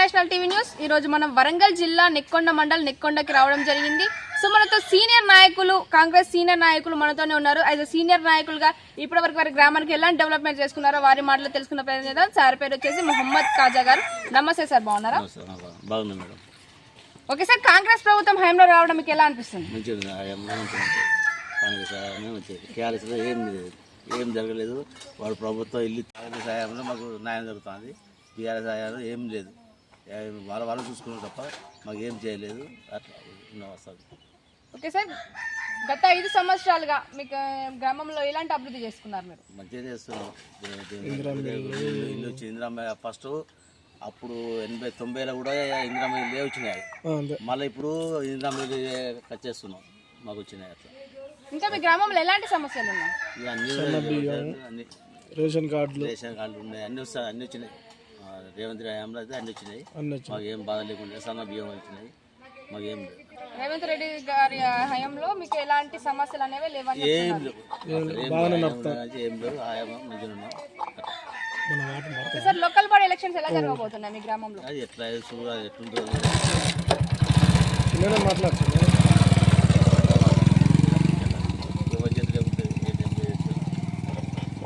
National TV news. ఈ రోజు మనం వరంగల్ జిల్లా నెక్కొండ మండల్ నెక్కొండకి రావడం జరిగింది. సో మనతో సీనియర్ నాయకులు కాంగ్రెస్ సీనియర్ నాయకులు మనతోనే ఉన్నారు. అయితే సీనియర్ నాయకులుగా ఇప్పటి వరకు వారి గ్రామానికి ఎలాంటి డెవలప్మెంట్ చేసుకున్నారో వారి మాటలు తెలుసుకున్న ప్రయత్నం చేద్దాం. సార్ పేరు వచ్చేసి మొహమ్మద్ కాజా గారు. నమస్తే సార్ బాగున్నారా? ఓకే సార్ కాంగ్రెస్ ప్రభుత్వం హయాంలో రావడం మీకు ఎలా అనిపిస్తుంది? ఏం లేదు. ఏం జరగలేదు. వాడు ప్రభుత్వం ఇల్లు కాంగ్రెస్ హయాంలో మాకు న్యాయం జరుగుతుంది. టీఆర్ఎస్ హయాంలో ఏం లేదు. వాళ్ళ వాళ్ళు చూసుకున్నారు తప్ప మాకు ఏం చేయలేదు. అట్లా ఉన్న ఓకే సార్ గత ఐదు సంవత్సరాలుగా మీకు గ్రామంలో ఎలాంటి అభివృద్ధి చేసుకున్నారు మీరు? మంచిగా చేస్తున్నాం ఇందిరమ్మ ఫస్ట్ అప్పుడు ఎనభై తొంభైలో కూడా ఇందిరమ్మ ఇల్లే వచ్చినాయి. మళ్ళీ ఇప్పుడు ఇందిరమ్మ ఇల్లు కచ్చేస్తున్నాం మాకు వచ్చినాయి అట్లా. ఇంకా మీ గ్రామంలో ఎలాంటి సమస్యలు ఉన్నాయి? ఇక అన్ని అన్ని రేషన్ కార్డులు. రేషన్ కార్డులు ఉన్నాయి. అన్ని వస్తాయి అన్ని వచ్చినాయి. రేవంత్ హయాంలో అయితే అన్ని వచ్చినాయి. అన్ని వచ్చాయి మాకు ఏం బాధ లేకుండా సన్న బియ్యం వచ్చినాయి. మాకు ఏం లేదు. రేవంత్ రెడ్డి గారి హయాంలో మీకు ఎలాంటి సమస్యలు అనేవి లేవని ఏం లేవు అసలు ఏం భయం ఏం లేవు ఆయా మంచిగా ఉన్నాం. మన మాట మాట సార్ లోకల్ బాడీ ఎలక్షన్స్ ఎలా జరగబోతున్నాయి మీ గ్రామంలో? అది ఎట్లా చూడ అది ఎట్లుంటుందో. చిన్నగా మాట్లాడుతుంది ఎవరి చేతిలో ఉంటుంది ఏ టైం చేయొచ్చు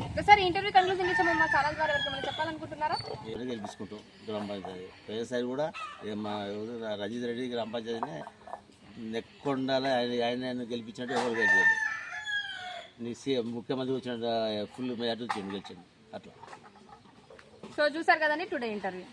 ఓకే సార్ ఇంటర్వ్యూ కన్క్లూజన్ ఇచ్చి మా ఛానల్ ద్వారా ఎవరికైనా చెప్పాలనుకుంటున్నారా? గెలిపించుకుంటాం గ్రామ పంచాయతీ. కూడా మా రజిత్ రెడ్డి గ్రామ పంచాయతీనే నెక్కొండాలి. ఆయన ఆయన గెలిపించినట్టు ఎవరు గెలిచాడు నీ సీఎం ముఖ్యమంత్రి వచ్చినట్టు ఫుల్ మెజార్టీ వచ్చింది గెలిచింది అట్లా. సో చూసారు కదండి టుడే ఇంటర్వ్యూ.